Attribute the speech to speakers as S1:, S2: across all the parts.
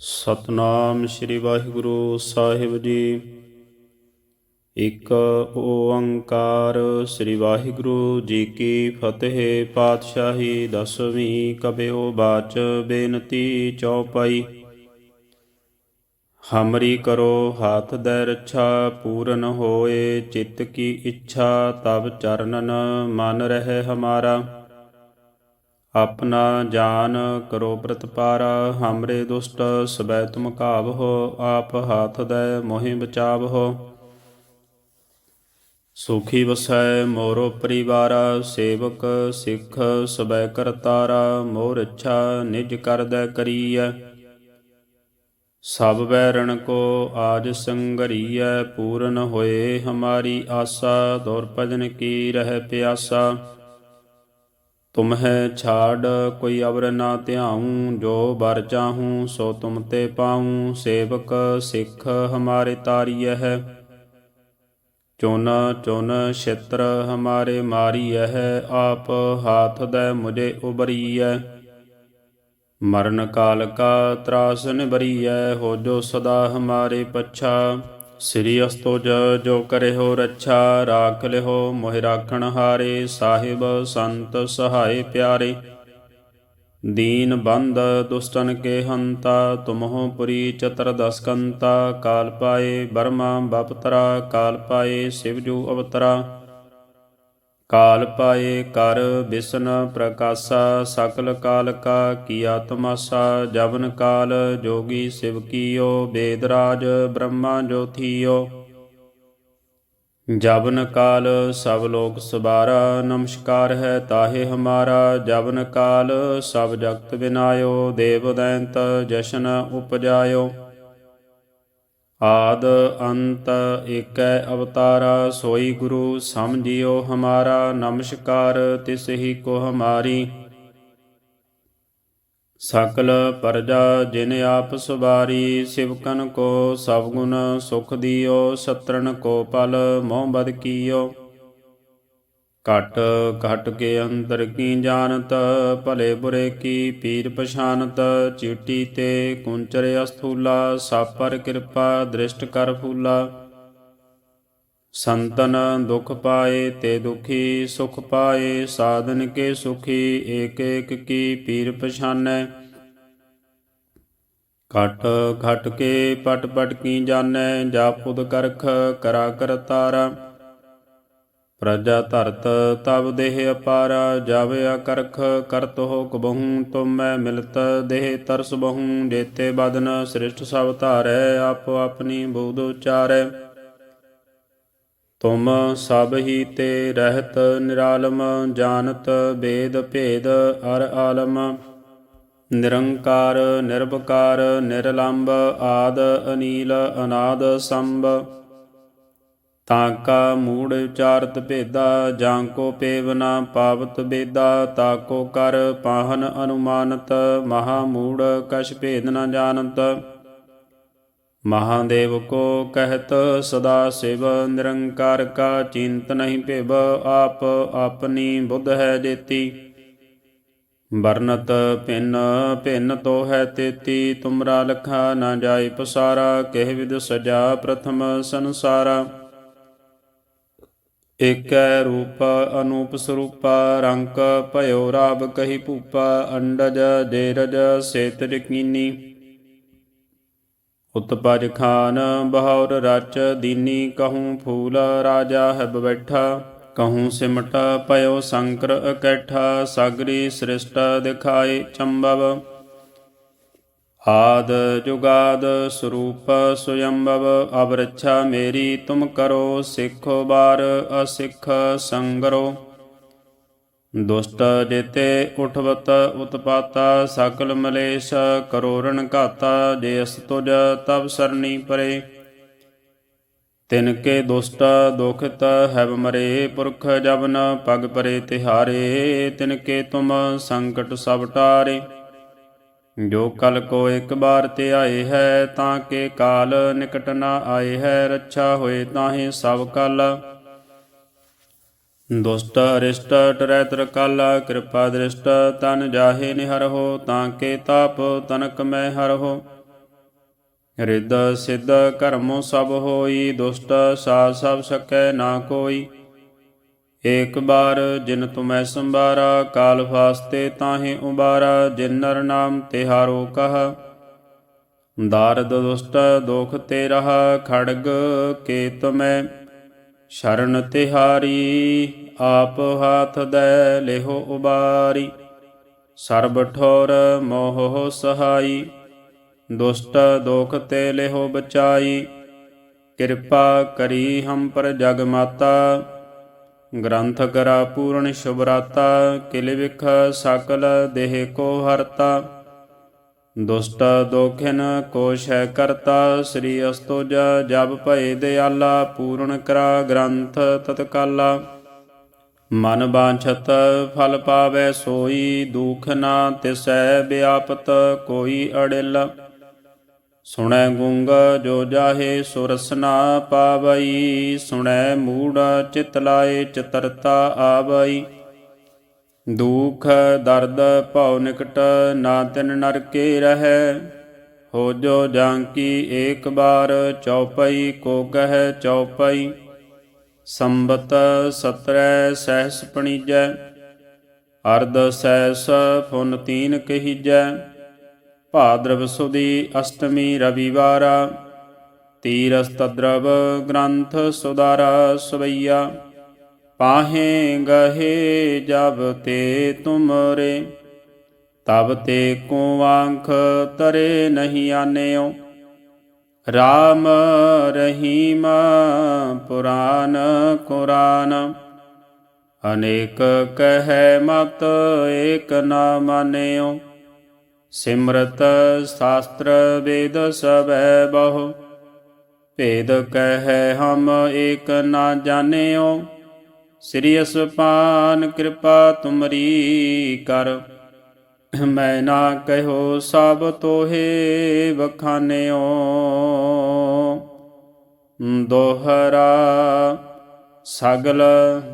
S1: ਸਤਨਾਮ ਸ੍ਰੀ ਵਾਹਿਗੁਰੂ ਸਾਹਿਬ ਜੀ। ਇੱਕ ਓੰਕਾਰ ਸ੍ਰੀ ਵਾਹਿਗੁਰੂ ਜੀ ਕੀ ਫਤਿਹ ਪਾਤਸ਼ਾਹੀ, ਦਸਵੀਂ ਕਬਿਓ ਬਾਚ ਬੇਨਤੀ ਚਉਪਈ ਹਮਰੀ ਕਰੋ ਹਾਥ ਦੇ ਰੱਛਾ, ਪੂਰਨ ਹੋਏ ਚਿੱਤ ਕੀ ਇੱਛਾ ਤਬ ਚਰਨਨ ਮਨ ਰਹੇ ਹਮਾਰਾ। ਆਪਣਾ ਜਾਨ ਕਰੋ ਪ੍ਰਤਪਾਰਾ, ਹਮਰੇ ਦੁਸ਼ਟ ਸਬੈ ਤੁਮ ਕਾਵਹੋ ਆਪ ਹਾਥ ਦੈ ਮੋਹਿ ਬਚਾਵਹੋ। ਸੁਖੀ ਵਸੈ ਮੋਰੋ ਪਰਿਵਾਰਾ, ਸੇਵਕ ਸਿੱਖ ਸਬੈ ਕਰਤਾਰਾ, ਮੋਰ ਇੱਛਾ ਨਿਜ ਕਰਦੈ ਕਰੀਐ। ਸਭ ਬੈਰਣ ਕੋ ਆਜ ਸੰਗਰੀਐ, ਪੂਰਨ ਹੋਏ ਹਮਾਰੀ ਆਸਾ ਦੌਰ ਭਜਨ ਕੀ ਰਹਿ ਪਿਆਸਾ। ਤੁਮਹਿ ਛਾੜ, ਕੋਈ ਅਵਰ ਨਾ ਧਿਆਉ, ਜੋ ਬਰ ਚਾਹੂੰ, ਸੋ ਤੁਮ ਤੇ ਪਾਉ। ਸੇਵਕ ਸਿੱਖ ਹਮਾਰੇ ਤਾਰੀਐ। ਹੈ ਚੁਨ ਚੁਨ ਛਿਤਰ ਹਮਾਰੇ ਮਾਰੀਐ। ਹੈ ਆਪ ਹਾਥ ਦੇ ਮੁਝੇ ਉਬਰੀਐ ਮਰਨ ਕਾਲ ਕਾ ਤਰਾਸ ਨਿਬਰੀਐ ਹੋ ਜੋ ਸਦਾ ਹਮਾਰੇ ਪੱਛਾ। ਸ੍ਰੀ ਅਸਤੁਜ ਜੋ ਕਰੇ ਰੱਛਾ, ਰਾਖ ਲਿਓ ਮੋਹਿ ਰਾਖਣ ਹਾਰੇ, ਸਾਹਿਬ ਸੰਤ ਸਹਾਏ ਪਿਆਰੇ। ਦੀਨ ਬੰਦ ਦੁਸ਼ਟਨ ਕੇ ਹੰਤਾ ਤੁਮਹੁ ਪੁਰੀ ਚਤਰ ਦਸਕੰਤਾ, ਕਾਲ ਪਾਏ ਬਰਮਾ ਬਪਤਰਾ, ਕਾਲ ਪਾਏ ਸਿਵਜੂ ਅਵਤਰਾ। ਕਾਲ ਪਾਏ ਕਰ ਬਿਸ਼ਨ ਪ੍ਰਕਾਸ਼ਾ, ਸਕਲ ਕਾਲ ਕਾ ਕੀਆ ਤਮਾਸਾ ਜਵਨ ਕਾਲ ਜੋਗੀ ਸਿਵ ਕੀਓ ਬੇਦਰਾਜ ਬ੍ਰਹਮਾ ਜੋਥੀਓ। ਜਵਨ ਕਾਲ ਸਭ ਲੋਕ ਸਬਾਰਾ, ਨਮਸਕਾਰ ਹੈ ਤਾਹੇ ਹਮਾਰਾ। ਜਵਨ ਕਾਲ ਸਭ ਜਗਤ ਬਿਨਾਇਓ, ਦੇਵ ਦੈਂਤ ਜਸ਼ਨ ਉਪਜਾਇਓ। ਆਦ ਅੰਤ ਏਕੈ ਅਵਤਾਰਾ ਸੋਈ ਗੁਰੂ, ਸਮਝਿਓ ਹਮਾਰਾ, ਨਮਸਕਾਰ ਤਿਸ ਹੀ ਕੋ ਹਮਾਰੀ। ਸਕਲ ਪਰਜਾ ਜਿਨ ਆਪ ਸੁਬਾਰੀ ਸਿਵਕਨ ਕੋ ਸਭ ਗੁਣ ਸੁਖ ਦਿਓ ਸਤਰਨ ਕੋ ਪਲ ਮੋਹ ਬਦ ਕੀਓ। ਘਟ ਘਟ ਕੇ ਅੰਦਰ ਕੀ ਜਾਣਤ? ਭਲੇ ਬੁਰੇ ਕੀ ਪੀਰ ਪਛਾਨਤ? ਚੀਟੀ ਤੇ ਕੁੰਚਰ ਅਸਥੂਲਾ, ਸਾਪਰ ਕਿਰਪਾ ਦ੍ਰਿਸ਼ਟ ਕਰ ਫੂਲਾ। ਸੰਤਨ ਦੁਖ ਪਾਏ ਤੇ ਦੁਖੀ, ਸੁਖ ਪਾਏ, ਸਾਧਨ ਕੇ ਸੁਖੀ ਏਕ ਏਕ ਕੀ ਪੀਰ ਪਛਾਨੈ? ਘਟ ਘਟ ਕੇ ਪਟ ਪਟ ਕੀ ਜਾਣੈ? ਜਾਪੁਦ ਕਰਖ ਕਰਾ ਕਰਤਾਰਾ ਪ੍ਰਜਾ ਧਰਤ ਤਬ ਦੇਹ ਅਪਾਰਾ ਜਾਵਿਆ ਕਰਖ ਕਰਤ ਹੋ ਕਬਹੂ ਤੁਮੈ ਮਿਲਤ, ਦੇਹ ਤਰਸ ਬਹੂ, ਜੇਤੇ ਬਦਨ ਸ੍ਰਿਸ਼ਟ ਸਭ ਧਾਰੈ, ਆਪੋ ਆਪਣੀ ਬੂਧ ਉਚਾਰੈ। ਤੁਮ ਸਭ ਹੀ ਤੇ ਰਹਿਤ ਨਿਰਾਲਮ, ਜਾਣਤ ਵੇਦ ਭੇਦ ਅਰ ਆਲਮ। ਨਿਰੰਕਾਰ, ਨਿਰਭਕਾਰ ਨਿਰਲੰਭ ਆਦ, ਅਨੀਲ, ਅਨਾਦ, ਸੰਭ। ਤਾਂ ਕਾ ਮੂੜ ਵਿਚਾਰਤ ਭੇਦਾ, ਜਾਂ ਕੋ ਪੇਵਨਾ ਪਾਵਤ ਬੇਦਾ, ਤਾ ਕੋ ਕਰ ਪਾਹਨ ਅਨੁਮਾਨਤ, ਮਹਾ ਮੂੜ ਕਛ ਭੇਦ ਨ ਜਾਣਤ। ਮਹਾਦੇਵ ਕੋ ਕਹਿਤ, ਸਦਾ ਸਿਵ ਨਿਰੰਕਾਰ ਕਾ ਚਿੰਤ ਨਹੀਂ ਭਿਵ, ਆਪ ਆਪਣੀ ਬੁੱਧ ਹੈ ਜੇਤੀ। ਵਰਨਤ ਭਿੰਨ ਭਿੰਨ ਤੋ ਹੈ ਤੇਤੀ, ਤੁਮਰਾ ਲਖਾ ਨਾ ਜਾਏ ਪਸਾਰਾ, ਕਹਿ ਵਿਦ ਸਜਾ ਪ੍ਰਥਮ ਸੰਸਾਰਾ। ਏਕੈ ਰੂਪ ਅਨੂਪ ਸਰੂਪਾ ਰੰਕ ਭਇਓ ਰਾਬ ਕਹੀ ਭੂਪ, ਅੰਡਜ ਜੇਰਜ ਸੇਤ ਰਕੀਨੀ ਉਤਪਜ ਖਾਨ ਬਹੌਰ ਰਚ ਦੀਨੀ, ਕਹੂੰ ਫੂਲ ਰਾਜਾ ਹੈ ਬੈਠਾ। ਕਹੂੰ ਸਿਮਟ ਪਇਓ ਸੰਕਰ ਇਕੱਠਾ, ਸਾਗਰੀ ਸ੍ਰਿਸ਼ਟ ਦਿਖਾਏ ਚੰਬਵ। ਆਦ ਜੁਗਾਦ ਸਰੂਪ ਸੁਯੰਭਵ ਅਬ ਮੇਰੀ ਤੁਮ ਕਰੋ, ਸਿੱਖੋ ਬਾਰ ਅਸਿੱਖ ਸੰਗਰੋ। ਦੁਸ਼ਟ ਜੇਤੇ ਉਠਵਤ ਉਤਪਾਤਾ ਸਕਲ ਮਲੇਸ਼ ਕਰੋਰਣ ਘਾਤਾ, ਜੇ ਅਸ ਤੁਜ ਤਬ ਸਰਣੀ ਪਰੇ। ਤਿਨ ਕੇ ਦੁਸ਼ਟ ਦੁਖਤ ਹੈਵ ਮਰੇ, ਪੁਰਖ ਜਬਨ ਪਗ ਪਰੇ ਤਿਹਾਰੇ, ਤਿਨ ਕੇ ਤੁਮ ਸੰਕਟ ਸਭ ਟਾਰੇ। ਜੋ ਕਲ ਕੋ ਇੱਕ ਬਾਰ ਤੇ ਆਏ ਹੈ, ਤਾਂ ਕੇ ਕਾਲ ਨਿਕਟ ਨਾ ਆਏ ਹੈ, ਰੱਛਾ ਹੋਏ ਤਾਹੇ ਸਭ ਕਲ। ਦੁਸ਼ਟ ਅਰਿਸ਼ਟ ਟਰੈ ਤਰ ਕਾਲਾ, ਕਿਰਪਾ ਦ੍ਰਿਸ਼ਟ ਤਨ ਜਾਹੇ ਨਿਹਰ ਹੋ, ਤਾਂ ਕੇ ਤਾਪ ਤਨਕ ਮੈਂ ਹਰ ਹੋ। ਰਿੱਧ ਸਿੱਧ ਕਰਮੋ ਸਭ ਹੋਈ, ਦੁਸ਼ਟ ਸਾ ਸਭ ਸਕੈ ਨਾ ਕੋਈ। ਏਕ ਬਾਰ ਜਿਨ ਤੁਮੈ ਸੰਬਾਰਾ ਕਾਲ ਫਾਸਤੇ ਤਾਹੇ ਉਬਾਰਾ, ਜਿਨ ਨਰ ਨਾਮ ਤਿਹਾਰੋ ਕਹਾ। ਦਾਰਦ ਦੁਸ਼ਟ ਦੋਖ ਤੇ ਰਹਾ, ਖੜਗ ਕੇ ਤੁਮੈ। ਸ਼ਰਨ ਤਿਹਾਰੀ, ਆਪ ਹਾਥ ਦੈ ਲਿਹੋ ਉਬਾਰੀ। ਸਰਬ ਠੋਰ ਮੋਹ ਸਹਾਈ, ਦੁਸ਼ਟ ਦੋਖ ਤੇ ਲਿਹੋ ਬਚਾਈ। ਕਿਰਪਾ ਕਰੀ ਹਮ ਪਰ ਜਗ ਮਾਤਾ ਗ੍ਰੰਥ ਕਰਾ ਪੂਰਨ ਸ਼ੁਭਰਾਤਾ, ਕਿਲ ਵਿਖ ਸਕਲ ਦੇਹ ਕੋ ਹਰਤਾ। ਦੁਸ਼ਟ ਦੋਖਿਨ ਕੋਸ਼ ਹੈ ਕਰਤਾ, ਸ੍ਰੀ ਅਸਤੁਜ ਜਬ ਭਏ ਦਿਆਲਾ, ਪੂਰਨ ਕਰਾ ਗ੍ਰੰਥ ਤਤਕਾਲਾ। ਮਨ ਬਾਛਤ ਫਲ ਪਾਵੇ ਸੋਈ, ਦੁਖ ਨਾ ਤਿਸੈ ਵਿਆਪਤ ਕੋਈ ਅੜਿਲ। ਸੁਣੈ ਗੁੰਗ ਜੋ ਜਾਹੇ ਸੁਰਸਨਾ ਪਾਵਈ, ਸੁਣੈ ਮੂੜ ਚਿਤ ਲਾਏ ਚਤਰਤਾ ਆਵਈ। ਦੁਖ ਦਰਦ ਭਉ ਨਿਕਟ ਨਾ ਤਿਨ ਨਰਕੇ ਰਹੈ, ਹੋ ਜੋ ਜਾਂਕੀ ਏਕ ਬਾਰ ਚਉਪਈ, ਕੋ ਕਹੈ ਚਉਪਈ। ਸੰਬਤ ਸਤਰੈ ਸਹਿਸ ਪਣੀਜੈ, ਅਰਧ ਸਹਿਸ ਫੁਨ ਤੀਨ ਕਹੀਜੈ। ਭਾਦਰਵ ਸੁਦੀ ਅਸ਼ਟਮੀ ਰਵਿਵਾਰਾ ਤੀਰਸ ਤਦਰਵ ਗ੍ਰੰਥ ਸੁਦਾਰਾ ਸਵਈਆ, ਪਾਹੇ ਗਹੇ ਜਬ ਤੇ ਤੁਮਰੇ, ਤਬ ਤੇ ਕੋ ਆਂਖ ਤਰੇ ਨਹੀਂ ਆਨਿਓ। ਰਾਮ ਰਹੀਮ ਪੁਰਾਨ ਕੁਰਾਨ, ਅਨੇਕ ਕਹੈ ਮਤ ਏਕ ਨਾ ਮਾਨਿਓ। ਸਿਮਰਤ ਸ਼ਾਸਤਰ ਵੇਦ ਸਭੈ ਬਹੁ, ਭੇਦ ਕਹਿ ਹਮ ਏਕ ਨਾ ਜਾਣਿਓ, ਸ੍ਰੀ ਅਸਪਾਨ ਕਿਰਪਾ ਤੁਮਰੀ ਕਰ। ਮੈਂ ਨਾ ਕਹਿਓ ਸਭ ਤੋਹੇ ਵਖਾਨਿਓ, ਦੋਹਰਾ ਸਗਲ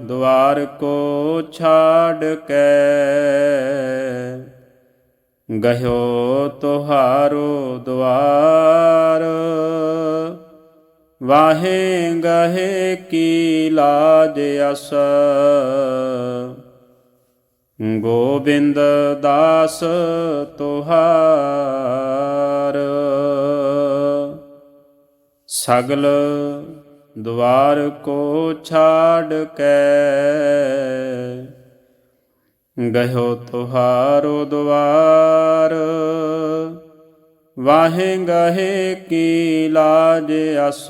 S1: ਦੁਆਰ ਕੋ ਛਾੜ ਕੇ। ਗਹਿਓ ਤੁਹਾਰੋ ਦੁਆਰ ਵਾਹੇ ਗਹੇ ਕੀ ਲਾਜ ਅਸ। ਗੋਬਿੰਦ ਦਾਸ ਤੁਹਾਰ। ਸਗਲ ਦੁਆਰ ਕੋ ਛਾੜ ਕੇ। ਗਹਿਓ ਤੁਹਾਰੋ ਦੁਆਰ ਵਾਹੇ ਗਹੇ ਕੀ ਲਾਜ ਅਸ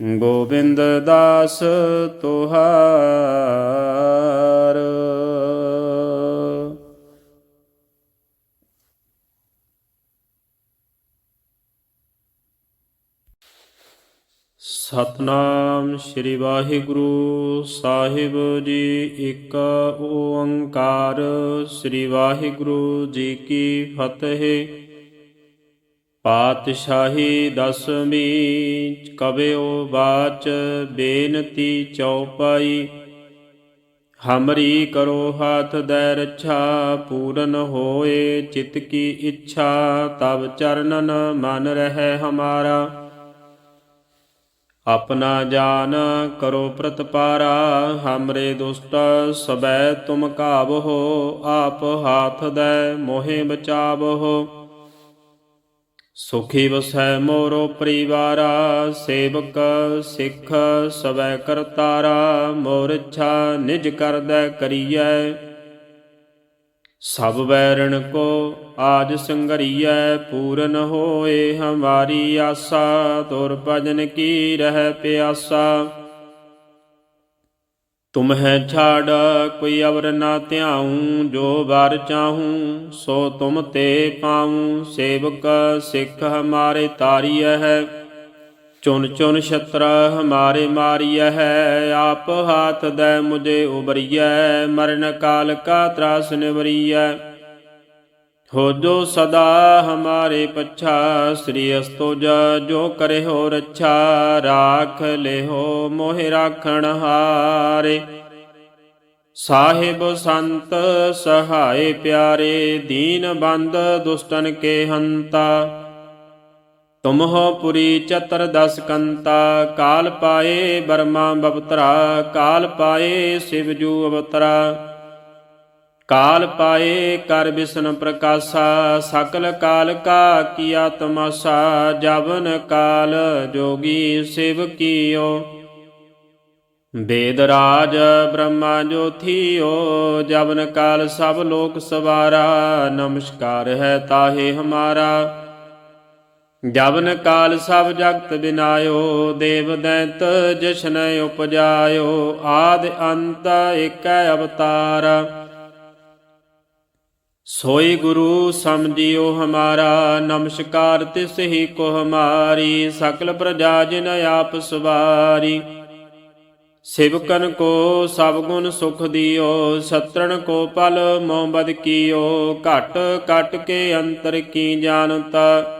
S1: ਗੋਬਿੰਦ ਦਾਸ ਤੁਹਾਰ। ਸਤਨਾਮ ਸ੍ਰੀ ਵਾਹਿਗੁਰੂ ਸਾਹਿਬ ਜੀ, ਇੱਕ ਓੰਕਾਰ। ਸ੍ਰੀ ਵਾਹਿਗੁਰੂ ਜੀ ਕੀ ਫਤਿਹ। ਪਾਤਸ਼ਾਹੀ ਦਸਵੀਂ ਕਬਿਓ ਬਾਚ, ਬੇਨਤੀ ਚੌਪਾਈ। ਹਮਰੀ ਕਰੋ ਹਾਥ ਦੈ ਰੱਛਾ, ਪੂਰਨ ਹੋਏ ਚਿਤ ਕੀ ਇੱਛਾ। ਤਬ ਚਰਨਨ ਮਨ ਰਹਿ ਹਮਾਰਾ। ਆਪਣਾ ਜਾਨ ਕਰੋ ਪ੍ਰਤਪਾਰਾ, ਹਮਰੇ ਦੁਸ਼ਟ ਸਬੈ ਤੁਮ ਕਾਬਹੋ ਆਪ ਹਾਥ ਦੈ ਮੋਹਿ ਬਚਾਵਹੋ ਸੁਖੀ ਵਸੈ ਮੋਰੋ ਪਰਿਵਾਰਾ, ਸੇਵਕ ਸਿੱਖ ਸਵੈ ਕਰਤਾਰਾ, ਮੋਰ ਇੱਛਾ ਨਿਜ ਕਰਦੈ ਕਰੀਐ। ਸਭ ਵੈਰਣ ਕੋ ਆਜ ਸੰਗਰੀਐ ਪੂਰਨ ਹੋਏ ਹਮਾਰੀ ਆਸਾ, ਤੁਰ ਭਜਨ ਕੀ ਰਹਿ ਪਿਆਸਾ। ਤੁਮਹਿ ਛਾੜ, ਕੋਈ ਅਵਰ ਨਾ ਧਿਆਉ, ਜੋ ਵਾਰ ਚਾਹੂੰ, ਸੋ ਤੁਮ ਤੇ ਪਾਉ, ਸੇਵਕ ਸਿੱਖ ਹਮਾਰੇ ਤਾਰੀਐ ਹੈ। ਚੁਨ ਚੁਨ ਛਤਰ ਹਮਾਰੇ ਮਾਰੀਐ ਹੈ ਆਪ ਹਾਥ ਦੈ ਮੁਝੇ ਉਬਰੀਐ ਮਰਨ ਕਾਲ ਕਾ ਤਰਾਸ ਨਿਵਰੀਐ। ਹੋ ਜੋ ਸਦਾ ਹਮਾਰੇ ਪਛਾ, ਸ੍ਰੀ ਅਸਤੋਜ ਜੋ ਕਰੇ ਹੋ ਰੱਛਾ, ਰਾਖ ਲਿਹੋ ਮੋਹਿ ਰਾਖਣ ਹਾਰੇ। ਸਾਹਿਬ ਸੰਤ ਸਹਾਏ ਪਿਆਰੇ, ਦੀਨ ਬੰਦ ਦੁਸ਼ਟਨ ਕੇ ਹੰਤਾ। ਤੁਮਹੁ ਪੁਰੀ ਚਤਰ ਦਸ ਕੰਤਾ, ਕਾਲ ਪਾਏ ਬਰਮਾ ਬਵਤਰਾ, ਕਾਲ ਪਾਏ ਸਿਵਜੂ ਅਵਤਰਾ। ਕਾਲ ਪਾਏ ਕਰ ਬਿਸ਼ਨ ਪ੍ਰਕਾਸ਼ਾ, ਸਕਲ ਕਾਲ ਕਾ ਕੀਆ ਤਮਾਸਾ, ਜਵਨ ਕਾਲ ਜੋਗੀ ਸਿਵ ਕੀਓ। ਵੇਦ ਰਾਜ ਬ੍ਰਹਮਾ ਜੋਥੀਓ, ਜਵਨ ਕਾਲ ਸਭ ਲੋਕ ਸਵਾਰਾ, ਨਮਸਕਾਰ ਹੈ ਤਾਹੇ ਹਮਾਰਾ। ਜਵਨ ਕਾਲ ਸਭ ਜਗਤ ਬਿਨਾਇਓ, ਦੇਵ ਦੈਂਤ ਜਸ਼ਨ ਉਪਜਾਇਓ, ਆਦ ਅੰਤ ਏਕੈ ਅਵਤਾਰ। ਸੋਈ ਗੁਰੂ ਸਮਝਿਓ ਹਮਾਰਾ, ਨਮਸਕਾਰ ਤਿਸ ਹੀ ਕੋ ਹਮਾਰੀ, ਸਕਲ ਪ੍ਰਜਾ ਜਿਨ ਆਪ ਸਵਾਰੀ। ਸਿਵਕਨ ਕੋ ਸਭ ਗੁਣ ਸੁਖ ਦਿਓ, ਸਤਰਣ ਕੋ ਪਲ ਮੋਹ ਬਦ ਕੀਓ, ਘਟ ਕਟ ਕੇ ਅੰਤਰ ਕੀ ਜਾਣਤਾ।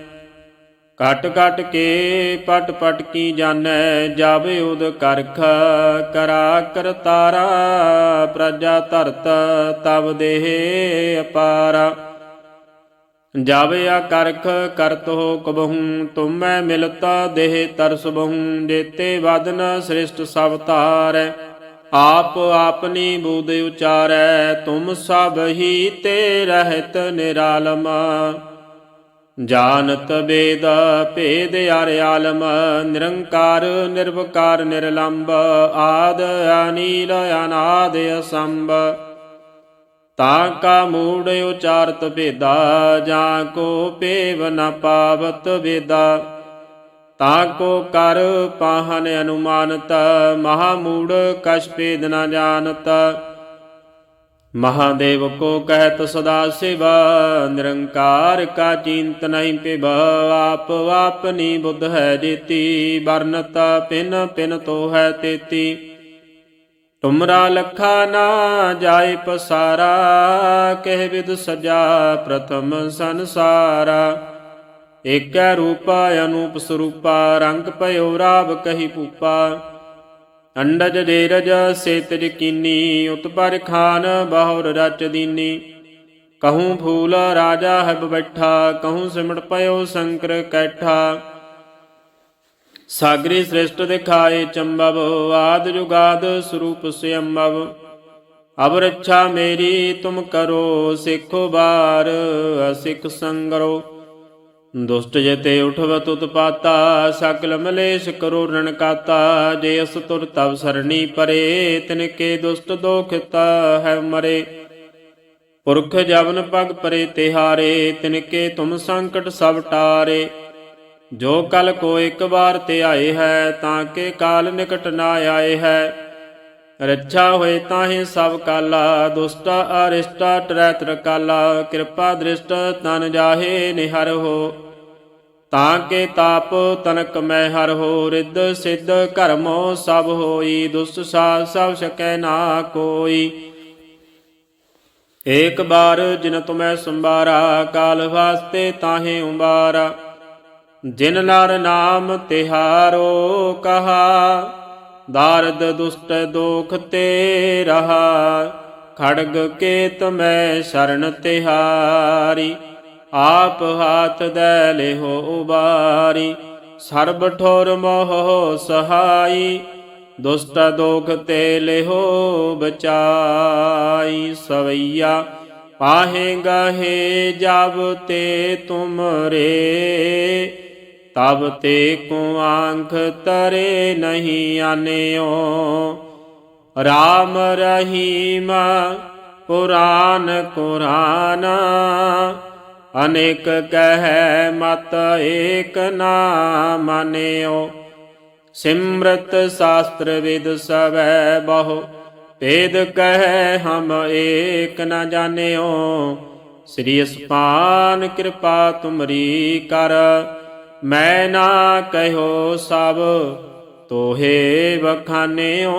S1: ਕਟ ਕਟ ਕੇ ਪਟ ਪਟ ਕੀ ਜਾਣੈ, ਜਾਵੇ ਉਦ ਕਰਖ, ਕਰਾ ਕਰਤਾਰਾ ਪ੍ਰਜਾ ਧਰਤ ਤਬ ਦੇਹ ਅਪਾਰਾ। ਜਾਵੇ ਆ ਕਰਖ, ਕਰਤ ਹੋ ਕਬਹੂ, ਤੁਮੈ ਮਿਲਤਾ ਦੇਹ ਤਰਸ ਬਹੂ ਜੇਤੇ ਵਦਨ ਸ੍ਰਿਸ਼ਟ ਸਭ ਧਾਰੈ। ਆਪ ਆਪਨੀ ਬੂਦ ਉਚਾਰੈ, ਤੁਮ ਸਭ ਹੀ ਤੇ ਰਹਿਤ ਨਿਰਾਲਮਾ। ਜਾਣਤ ਵੇਦ ਭੇਦ ਅਰ ਆਲਮ, ਨਿਰੰਕਾਰ, ਨਿਰਵਕਾਰ, ਨਿਰਲੰਬ, ਆਦ ਅਨੀਲ, ਅਨਾਦ ਅਸੰਭ। ਤਾਂ ਕਾ ਮੂੜ ਉਚਾਰਤ ਭੇਦਾ, ਜਾਂ ਕੋ ਪੇਵ ਨ ਪਾਵਤ ਵੇਦਾ। ਤਾਂ ਕੋ ਕਰ ਪਾਹਨ ਅਨੁਮਾਨਤ, ਮਹਾ ਮੂੜ ਕਛ ਭੇਦ ਨ ਜਾਣਤ। ਮਹਾਦੇਵ ਕੋ ਕਹਿਤ ਸਦਾ ਸਿਵ, ਨਿਰੰਕਾਰ ਕਾ ਚਿੰਤ ਨਹੀਂ ਪਿਭ ਆਪ ਆਪਨੀ ਬੁੱਧ ਹੈ ਜੀਤੀ ਵਰਨਤ ਪਿਨ ਪਿਨ ਤੋ ਹੈ ਤੇਤੀ। ਤੁਮਰਾ ਲਖਾ ਨਾ ਜਾਏ ਪਸਾਰਾ, ਕਹਿ ਵਿਦ ਸਜਾ ਪ੍ਰਥਮ ਸੰਸਾਰਾ। ਏਕੈ ਰੂਪਾ ਅਨੂਪ ਸਰੂਪਾ, ਰੰਗ ਭਇਓ ਰਾਵ ਕਹੀ ਪੂਪਾ ਅੰਡਜ ਦੇਰਜ ਸੇਤਜ ਕੀਨੀ ਉਤਪਰ ਖਾਨ ਬਹੁਰ ਰਚ ਦੀਨੀ। ਕਹੂੰ ਫੂਲ ਰਾਜਾ ਹੈ ਬੈਠਾ, ਕਹੂੰ ਸਿਮਟ ਪਇਓ ਸ਼ੰਕਰ ਕੈਠਾ। ਸਾਗਰੀ ਸ੍ਰਿਸ਼ਟ ਦਿਖਾਏ ਚੰਬਵ, ਆਦ ਜੁਗਾਦ ਸਰੂਪ ਸਿਅੰਬਵ। ਅਬ ਰੱਛਾ ਮੇਰੀ ਤੁਮ ਕਰੋ, ਸਿੱਖੋ ਬਾਰ ਸਿੱਖ ਸੰਗਰੋ। ਦੁਸ਼ਟ ਜਤੇ ਉਠਵਤ ਉਤਪਾਤਾ ਸਕਲ ਮਲੇਸ਼ ਕਰੋ ਰਣ ਜੇ ਅਸ ਤੁਰ ਤਵ ਸਰਣੀ ਪਰੇ, ਤਿਨ ਕੇ ਦੁਸ਼ਟ ਦੋਖਿਤਾ ਹੈ ਮਰੇ। ਪੁਰਖ ਜਵਨ ਪਗ ਪਰੇ ਤਿਹਾਰੇ, ਤਿਨ ਕੇ ਤੁਮ ਸੰਕਟ ਸਭ ਟਾਰੇ। ਜੋ ਕਲ ਕੋ ਇੱਕ ਵਾਰ ਤੇ ਆਏ ਹੈ, ਤਾਂ ਕੇ ਕਾਲ ਨਿਕਟ ਨਾ ਆਏ ਹੈ। ਰੱਛਾ ਹੋਏ ਤਾਹੇ ਸਭ ਕਾਲਾ, ਦੁਸ਼ਟਾ ਅਰਿਸ਼ਟਾ ਟਰੈ ਤਰਕਾਲਾ ਕਿਰਪਾ ਦ੍ਰਿਸ਼ਟ ਤਨ ਜਾਹੇ ਨਿਹਰ ਹੋ। ਤਾਂ ਕੇ ਤਾਪ ਤਨਕ ਮੈਂ ਹਰ ਹੋ, ਰਿੱਧ ਸਿੱਧ ਕਰਮੋ ਸਭ ਹੋਈ ਦੁਸਤ ਸਾਧ ਸਭ ਸਕੈ ਨਾ ਕੋਈ। ਏਕ ਬਾਰ ਜਿਨ ਤੁਮੈ ਸੰਬਾਰਾ ਕਾਲ ਵਾਸਤੇ ਤਾਹੇ ਉਬਾਰਾ। ਜਿਨ ਨਰ ਨਾਮ ਤਿਹਾਰੋ ਕਹਾ। ਦਾਰਦ ਦੁਸ਼ਟ ਦੋਖ ਤੇ ਰਹਾ ਖੜਗ ਕੇ ਤਮੈ ਸ਼ਰਨ ਤਿਹਾਰੀ। ਆਪ ਹਾਥ ਦੈ ਲਿਹੋ ਉਬਾਰੀ, ਸਰਬ ਠੋਰ ਮੋਹ ਸਹਾਈ। ਦੁਸ਼ਟ ਦੋਖ ਤੇ ਲਿਹੋ ਬਚਾਈ, ਸਵਈਆ ਪਾਹੇ ਗਾਹੇ ਜਬ ਤੇ ਤੁਮਰੇ। ਤਬ ਤੇ ਕੋ ਆਂਖ ਤਰੇ ਨਹੀਂ ਆਨਿਓ। ਰਾਮ ਰਹੀਮ, ਪੁਰਾਨ ਕੁਰਾਨ, ਅਨੇਕ ਕਹੈ ਮਤ ਏਕ ਨਾ ਮਾਨਿਓ। ਸਿਮਰਤ ਸ਼ਾਸਤਰ ਵਿਦ ਸਵੈ ਬਹੁ, ਭੇਦ ਕਹਿ ਹਮ ਏਕ ਨਾ ਜਾਣਿਓ। ਸ੍ਰੀ ਅਸਪਾਨ ਕਿਰਪਾ ਤੁਮਰੀ ਕਰ ਮੈਂ ਨਾ ਕਹਿਓ ਸਭ ਤੋਹੇ ਬਖਾਨਿਓ